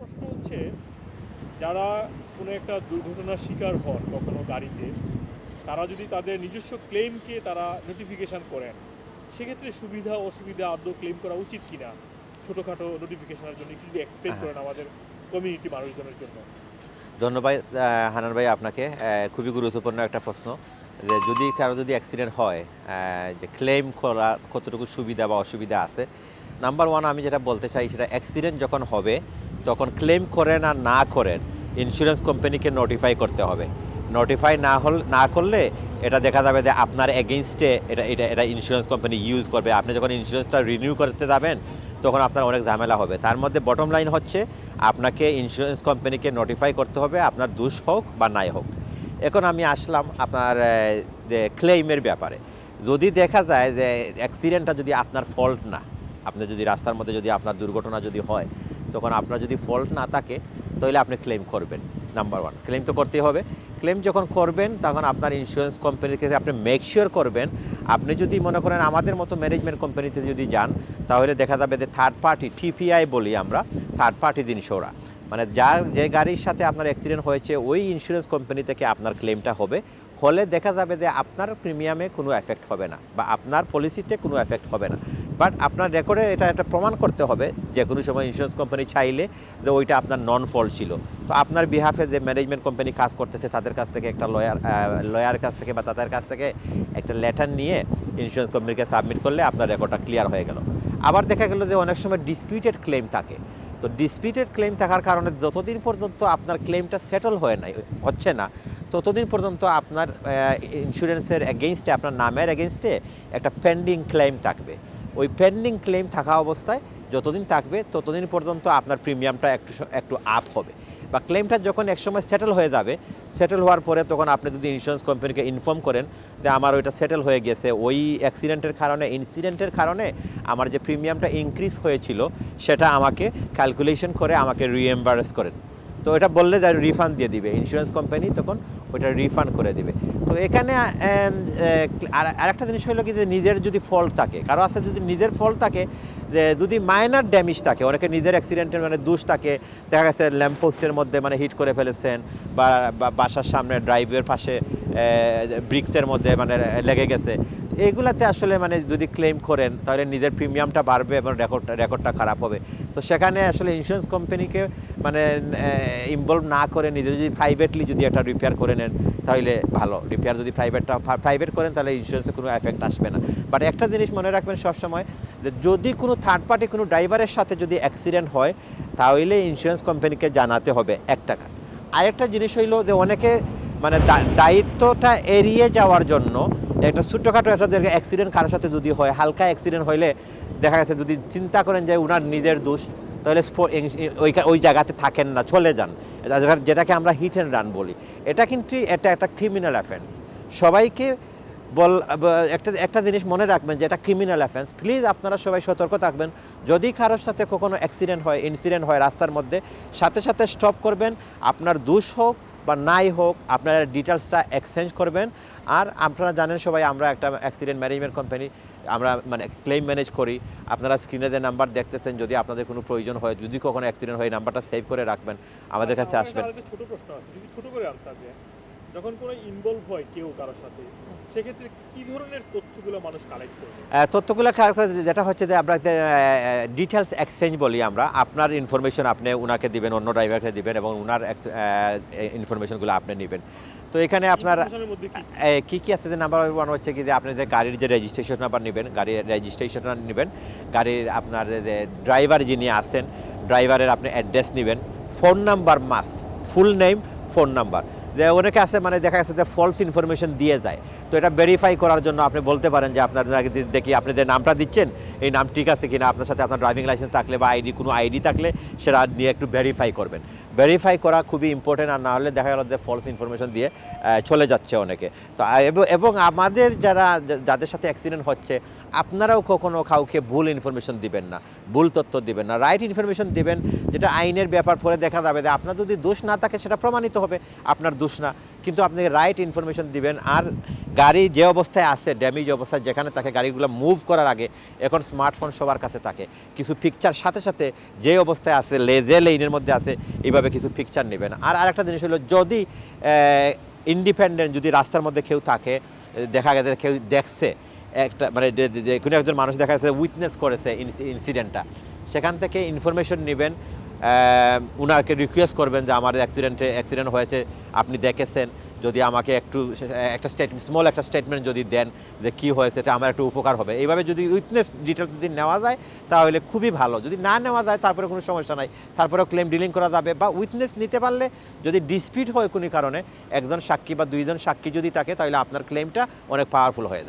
প্রশ্ন হচ্ছে যারা কোনো একটা দুর্ঘটনার শিকার হন কখনো গাড়িতে তারা যদি তাদের নিজস্ব ক্লেমকে তারা নোটিফিকেশন করেন সেক্ষেত্রে সুবিধা অসুবিধা আদৌ ক্লেম করা উচিত কিনা? ছোটোখাটো নোটিফিকেশনের জন্য যদি এক্সপ্লেন হ্যাঁ। করেন আমাদের কমিউনিটি মানুষজনের জন্য? ধন্যবাদ হানান ভাই আপনাকে। খুবই গুরুত্বপূর্ণ একটা প্রশ্ন যে যদি কারও যদি অ্যাক্সিডেন্ট হয় যে ক্লেম করা কতটুকু সুবিধা বা অসুবিধা আছে। নাম্বার ওয়ান আমি যেটা বলতে চাই সেটা অ্যাক্সিডেন্ট যখন হবে তখন ক্লেম করেন আর না করেন ইন্স্যুরেন্স কোম্পানিকে নোটিফাই করতে হবে। নোটিফাই না হল, না করলে এটা দেখা যাবে যে আপনার এগেনস্টে এটা এটা এটা ইন্স্যুরেন্স কোম্পানি ইউজ করবে। আপনি যখন ইন্স্যুরেন্সটা রিনিউ করতে যাবেন, তখন আপনার অনেক ঝামেলা হবে। তার মধ্যে বটম লাইন হচ্ছে, আপনাকে ইন্স্যুরেন্স কোম্পানিকে নোটিফাই করতে হবে, আপনার দোষ হোক বা নাই হোক। এখন আমি আসলাম আপনার যে ক্লেইমের ব্যাপারে। যদি দেখা যায় যে অ্যাক্সিডেন্টটা যদি আপনার ফল্ট না আপনি যদি রাস্তার মধ্যে যদি আপনার দুর্ঘটনা যদি হয়, তখন আপনার যদি ফল্ট না থাকে, তাহলে আপনি ক্লেম করবেন নাম্বার ওয়ান ক্লেম তো করতেই হবে। ক্লেম যখন করবেন, তখন আপনার ইন্স্যুরেন্স কোম্পানির ক্ষেত্রে আপনি মেক শিওর করবেন, আপনি যদি মনে করেন আমাদের মতো ম্যানেজমেন্ট কোম্পানিতে যদি যান, তাহলে দেখা যাবে যে থার্ড পার্টি টিপিআই বলি আমরা থার্ড পার্টি ইন্স্যুরা মানে যার যে গাড়ির সাথে আপনার অ্যাক্সিডেন্ট হয়েছে, ওই ইন্স্যুরেন্স কোম্পানি থেকে আপনার ক্লেমটা হবে। হলে দেখা যাবে যে আপনার প্রিমিয়ামে কোনো এফেক্ট হবে না বা আপনার পলিসিতে কোনো এফেক্ট হবে না। বাট আপনার রেকর্ডে এটা একটা প্রমাণ করতে হবে, যে কোনো সময় ইন্স্যুরেন্স কোম্পানি চাইলে যে ওইটা আপনার নন ফল্ট ছিল। তো আপনার বিহাফে যে ম্যানেজমেন্ট কোম্পানি কাজ করতেছে, তাদের কাছ থেকে একটা লয়ার লয়ার কাছ থেকে বা তাদের কাছ থেকে একটা লেটার নিয়ে ইন্স্যুরেন্স কোম্পানিকে সাবমিট করলে আপনার রেকর্ডটা ক্লিয়ার হয়ে গেল। আবার দেখা গেল যে অনেক সময় ডিসপিউটেড ক্লেম থাকে। তো ডিসপিউটেড ক্লেম থাকার কারণে যতদিন পর্যন্ত আপনার ক্লেমটা সেটল হয়ে নাই, হচ্ছে না, ততদিন পর্যন্ত আপনার ইন্স্যুরেন্সের এগেনস্টে আপনার নামের এগেনস্টে একটা পেন্ডিং ক্লেম থাকবে। ওই পেন্ডিং ক্লেম থাকা অবস্থায় যতদিন থাকবে, ততদিন পর্যন্ত আপনার প্রিমিয়ামটা একটু একটু আপ হবে। বা ক্লেমটা যখন একসময় সেটেল হয়ে যাবে সেটেল হওয়ার পরে তখন আপনি যদি ইন্স্যুরেন্স কোম্পানিকে ইনফর্ম করেন যে আমার ওইটা সেটেল হয়ে গেছে, ওই অ্যাক্সিডেন্টের কারণে ইনসিডেন্টের কারণে আমার যে প্রিমিয়ামটা ইনক্রিজ হয়েছিল, সেটা আমাকে ক্যালকুলেশন করে আমাকে রিএম্বারেস করেন। তো এটা বললে রিফান্ড দিয়ে দিবে। ইন্স্যুরেন্স কোম্পানি তখন ওইটা রিফান্ড করে দিবে। তো এখানে আর, আরেকটা জিনিস হলো কি যে নিজের যদি ফল্ট থাকে, কারও আছে যদি নিজের ফল্ট থাকে, যে যদি মাইনার ড্যামেজ থাকে, অনেকে নিজের অ্যাক্সিডেন্টের মানে দোষ থাকে, দেখা গেছে ল্যাম্পপোস্টের মধ্যে মানে হিট করে ফেলেছেন, বা বাসার সামনে ড্রাইভের পাশে ব্রিক্সের মধ্যে মানে লেগে গেছে এগুলাতে আসলে মানে যদি ক্লেম করেন, তাহলে নিজের প্রিমিয়ামটা বাড়বে এবং রেকর্ডটা রেকর্ডটা খারাপ হবে। তো সেখানে আসলে ইন্স্যুরেন্স কোম্পানিকে মানে ইনভলভ না করে নিজে যদি প্রাইভেটলি যদি একটা রিপেয়ার করে নেন, তাহলে ভালো। রিপেয়ার যদি প্রাইভেটটা প্রাইভেট করেন, তাহলে ইন্স্যুরেন্সে কোনো এফেক্ট আসবে না। বাট একটা জিনিস মনে রাখবেন সবসময়, যে যদি কোনো থার্ড পার্টি কোনো ড্রাইভারের সাথে যদি অ্যাক্সিডেন্ট হয়, তাহলে ইন্স্যুরেন্স কোম্পানিকে জানাতে হবে এক টাকা। আরেকটা জিনিস হইল যে, অনেকে মানে দায়িত্বটা এড়িয়ে যাওয়ার জন্য একটা ছোট্টখাটো একটা অ্যাক্সিডেন্ট কারোর সাথে যদি হয়, হালকা অ্যাক্সিডেন্ট হইলে দেখা গেছে যদি চিন্তা করেন যে উনার নিজের দোষ, তাহলে ওই ওই জায়গাতে থাকেন না, চলে যান। যেটাকে আমরা হিট অ্যান্ড রান বলি। এটা কিন্তু এটা একটা ক্রিমিনাল অ্যাফেন্স সবাইকে বল একটা একটা জিনিস মনে রাখবেন যে এটা ক্রিমিনাল অ্যাফেন্স প্লিজ আপনারা সবাই সতর্ক থাকবেন। যদি কারোর সাথে কখনো অ্যাক্সিডেন্ট হয় ইনসিডেন্ট হয় রাস্তার মধ্যে, সাথে সাথে স্টপ করবেন। আপনার দোষ হোক বা নাই হোক আপনারা ডিটেলসটা এক্সচেঞ্জ করবেন। আর আপনারা জানেন সবাই আমরা একটা অ্যাক্সিডেন্ট ম্যানেজমেন্ট কোম্পানি আমরা মানে ক্লেম ম্যানেজ করি। আপনারা স্ক্রিনে যে নাম্বার দেখতেছেন যদি আপনাদের কোনো প্রয়োজন হয় যদি কখনো অ্যাক্সিডেন্ট হয় নাম্বারটা সেভ করে রাখবেন। আমাদের কাছে আসবেন। আরেকটা ছোট প্রশ্ন আছে যদি ছোট করে আনসার যখন কোনো ইনভলভ হয় কেউ কারোর সাথে সেক্ষেত্রে কি ধরনের তথ্যগুলো মানুষ কালেক্ট করবে তথ্যগুলো খেয়াল করে যেটা হচ্ছে যে আমরা ডিটেলস এক্সচেঞ্জ বলি আমরা আপনার ইনফরমেশন আপনি উনাকে দিবেন অন্য ড্রাইভারকে দিবেন এবং উনার ইনফরমেশনগুলো আপনি নেবেন। তো এখানে আপনার কি কি? আছে যে নাম্বার ওয়ান হচ্ছে কি যে আপনি যে গাড়ির যে রেজিস্ট্রেশন নাম্বার নেবেন গাড়ির রেজিস্ট্রেশন নেবেন গাড়ির আপনার যে ড্রাইভার যিনি আছেন ড্রাইভারের আপনি অ্যাড্রেস নেবেন phone number must full name phone number যে অনেকে আছে মানে দেখা যাচ্ছে যে ফলস ইনফরমেশন দিয়ে যায়। তো এটা ভেরিফাই করার জন্য আপনি বলতে পারেন যে আপনার দেখি আপনি যে নামটা দিচ্ছেন, এই নাম ঠিক আছে কিনা, আপনার সাথে আপনার ড্রাইভিং লাইসেন্স থাকলে বা আইডি কোনো আইডি থাকলে সেটা নিয়ে একটু ভেরিফাই করবেন। ভেরিফাই করা খুবই ইম্পর্টেন্ট আর না হলে দেখা গেল যে ফলস ইনফরমেশন দিয়ে চলে যাচ্ছে অনেকে। তো এবং- এবং আমাদের যারা যাদের সাথে অ্যাক্সিডেন্ট হচ্ছে, আপনারাও কখনো কাউকে ভুল ইনফরমেশন দিবেন না, ভুল তথ্য দিবেন না। রাইট ইনফরমেশন দিবেন, যেটা আইনের ব্যাপার পরে দেখা যাবে যে আপনার যদি দোষ না থাকে, সেটা প্রমাণিত হবে। আপনার দোষ না। কিন্তু আপনি রাইট ইনফরমেশন দিবেন আর গাড়ি যে অবস্থায় আছে ড্যামেজ অবস্থায় যেখানে তাকে গাড়িগুলো মুভ করার আগে, এখন স্মার্টফোন সবার কাছে থাকে। কিছু পিকচার সাথে সাথে যে অবস্থায় আছে লেজে যে লেনের মধ্যে আছে, এইভাবে কিছু পিকচার নেবেন। আর আরেকটা জিনিস হলো, যদি ইন্ডিপেন্ডেন্ট যদি রাস্তার মধ্যে কেউ থাকে, দেখা গেছে কেউ দেখছে একটা মানে যে- কোনো একজন মানুষ দেখা যাচ্ছে উইটনেস করেছে ইনসিডেন্টটা সেখান থেকে ইনফরমেশন নেবেন উনাকে রিকোয়েস্ট করবেন যে আমার অ্যাক্সিডেন্টে অ্যাক্সিডেন্ট হয়েছে, আপনি দেখেছেন। যদি আমাকে একটু, একটা স্টেটমেন্ট স্মল একটা স্টেটমেন্ট যদি দেন যে কী হয়েছে, এটা আমার একটু উপকার হবে। এইভাবে যদি উইটনেস ডিটেলস যদি নেওয়া যায়, তাহলে খুবই ভালো। যদি না নেওয়া যায়, তারপরে কোনো সমস্যা নাই। তারপরেও ক্লেম ডিলিং করা যাবে বা উইটনেস নিতে পারলে যদি ডিসপিউট হয় কোনো কারণে, একজন সাক্ষী বা দুইজন সাক্ষী যদি থাকে, তাহলে আপনার ক্লেমটা অনেক পাওয়ারফুল হয়ে যায়।